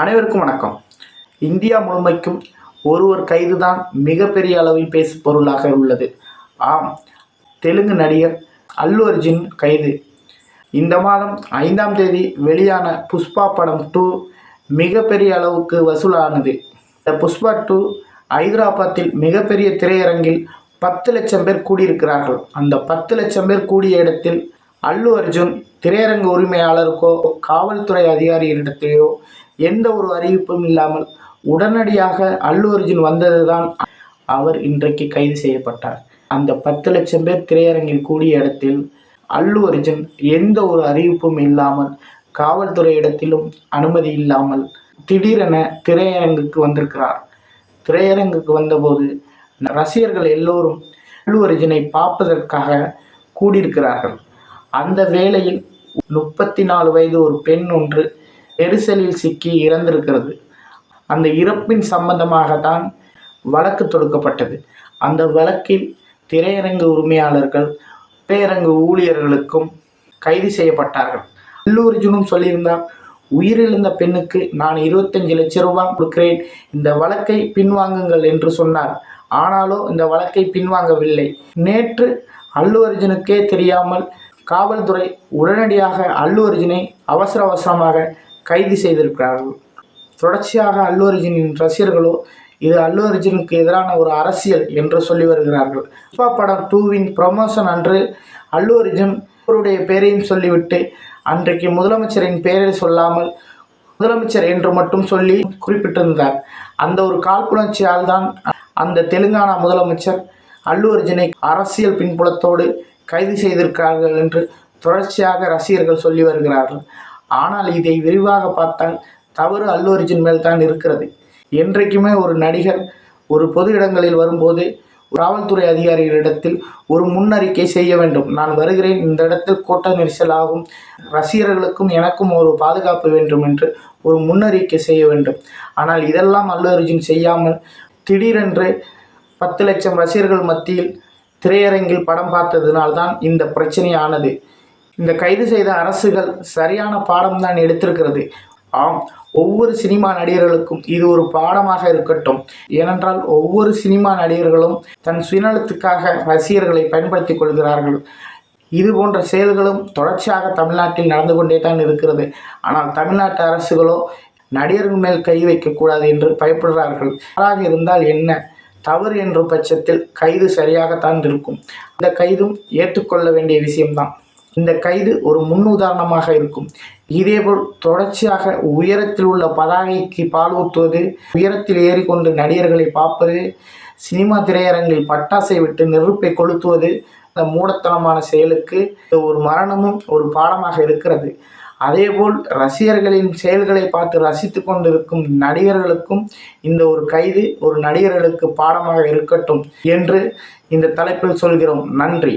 அனைவருக்கும் வணக்கம். இந்தியா முழுமைக்கும் ஒருவர் கைதுதான் மிகப்பெரிய அளவில் பேசு பொருளாக உள்ளது. ஆம் தெலுங்கு நடிகர் அல்லு அர்ஜுன் கைது. இந்த மாதம் ஐந்தாம் தேதி வெளியான புஷ்பா படம் டூ மிகப்பெரிய அளவுக்கு வசூலானது. இந்த புஷ்பா டூ ஹைதராபாத்தில் மிகப்பெரிய திரையரங்கில் பத்து லட்சம் பேர் கூடியிருக்கிறார்கள். அந்த பத்து லட்சம் பேர் கூடிய இடத்தில் அல்லு அர்ஜுன் திரையரங்கு உரிமையாளருக்கோ காவல்துறை அதிகாரிகளிடத்திலேயோ எந்த ஒரு அறிவிப்பும் இல்லாமல் உடனடியாக அல்லு அர்ஜுன் வந்ததுதான் அவர் இன்றைக்கு கைது செய்யப்பட்டார். அந்த பத்து லட்சம் பேர் திரையரங்கில் கூடிய இடத்தில் அல்லு அர்ஜுன் எந்த ஒரு அறிவிப்பும் இல்லாமல் காவல்துறை இடத்திலும் அனுமதி இல்லாமல் திடீரென திரையரங்குக்கு வந்திருக்கிறார். திரையரங்குக்கு வந்தபோது ரசிகர்கள் எல்லோரும் அல்லு அர்ஜுனை பார்ப்பதற்காக கூடியிருக்கிறார்கள். அந்த வேளையில் முப்பத்தி நாலு வயது ஒரு பெண் ஒன்று நெரிசலில் சிக்கி இறந்திருக்கிறது. அந்த இறப்பின் சம்பந்தமாகத்தான் வழக்கு தொடுக்கப்பட்டது. அந்த வழக்கில் திரையரங்கு உரிமையாளர்கள் திரையரங்கு ஊழியர்களுக்கும் கைது செய்யப்பட்டார்கள். அல்லூர்ஜுனும் சொல்லியிருந்தார் உயிரிழந்த பெண்ணுக்கு நான் இருபத்தஞ்சு லட்சம் ரூபாய் கொடுக்கிறேன். இந்த வழக்கை பின்வாங்குங்கள் என்று சொன்னார். ஆனாலோ இந்த வழக்கை பின்வாங்கவில்லை. நேற்று அல்லு அர்ஜுனுக்கே தெரியாமல் காவல்துறை உடனடியாக அல்லு அர்ஜுனை அவசர அவசரமாக கைது செய்திருக்கிறார்கள் தொடர்ச்சியாக அல்லு அர்ஜுனின் ரசிகர்களோ இது அல்லு அர்ஜுனுக்கு எதிரான ஒரு அரசியல் என்று சொல்லி வருகிறார்கள். அப்பா படம் டூவின் ப்ரமோஷன் அன்று அல்லு அர்ஜுன் அவருடைய பெயரையும் சொல்லிவிட்டு அன்றைக்கு முதலமைச்சரின் பெயரை சொல்லாமல் முதலமைச்சர் என்று மட்டும் சொல்லி குறிப்பிட்டிருந்தார். அந்த ஒரு காழ்ப்புணர்ச்சியால் தான் அந்த தெலுங்கானா முதலமைச்சர் அல்லு அர்ஜுனை அரசியல் பின்புலத்தோடு கைது செய்திருக்கிறார்கள் என்று தொடர்ச்சியாக ரசிகர்கள் சொல்லி வருகிறார்கள். ஆனால் இதை விரிவாக பார்த்தால் தவறு அல்லு அர்ஜுன் மேல் தான் இருக்கிறது. என்றைக்குமே ஒரு நடிகர் ஒரு பொது இடங்களில் வரும்போது காவல்துறை அதிகாரிகளிடத்தில் ஒரு முன்னறிக்கை செய்ய வேண்டும். நான் வருகிறேன் இந்த இடத்தில் கூட்ட நெரிசல் ஆகும். ரசிகர்களுக்கும் எனக்கும் ஒரு பாதுகாப்பு வேண்டும் என்று ஒரு முன்னறிக்கை செய்ய வேண்டும். ஆனால் இதெல்லாம் அல்லு அர்ஜுன் செய்யாமல் திடீரென்று பத்து லட்சம் ரசிகர்கள் மத்தியில் திரையரங்கில் படம் பார்த்ததினால்தான் இந்த பிரச்சனை ஆனது. இந்த கைது செய்த அரசுகள் சரியான பாடம் தான் எடுத்திருக்கிறது. ஆம் ஒவ்வொரு சினிமா நடிகர்களுக்கும் இது ஒரு பாடமாக இருக்கட்டும். ஏனென்றால் ஒவ்வொரு சினிமா நடிகர்களும் தன் சுயநலத்துக்காக ரசிகர்களை பயன்படுத்திக் கொள்கிறார்கள். இது போன்ற செயல்களும் தொடர்ச்சியாக தமிழ்நாட்டில் நடந்து கொண்டே தான் இருக்கிறது. ஆனால் தமிழ்நாட்டு அரசுகளோ நடிகர்கள் மேல் கை வைக்கக்கூடாது என்று பயப்படுகிறார்கள். யாராக இருந்தால் என்ன? தவறு என்ற பட்சத்தில் கைது சரியாகத்தான் இருக்கும். இந்த கைதும் ஏற்றுக்கொள்ள வேண்டிய விஷயம்தான். இந்த கைது ஒரு முன்னுதாரணமாக இருக்கும். இதேபோல் தொடர்ச்சியாக உயரத்தில் உள்ள பதாகைக்கு பால் ஊற்றுவது உயரத்தில் ஏறிக்கொண்டு நடிகர்களை பார்ப்பது சினிமா திரையரங்கில் பட்டாசை விட்டு நெருப்பை கொளுத்துவது அந்த மூடத்தனமான செயலுக்கு ஒரு மரணமும் ஒரு பாடமாக இருக்கிறது. அதேபோல் ரசிகர்களின் செயல்களை பார்த்து ரசித்து கொண்டிருக்கும் நடிகர்களுக்கும் இந்த ஒரு கைது ஒரு நடிகர்களுக்கு பாடமாக இருக்கட்டும் என்று இந்த தலைப்பில் சொல்கிறோம். நன்றி.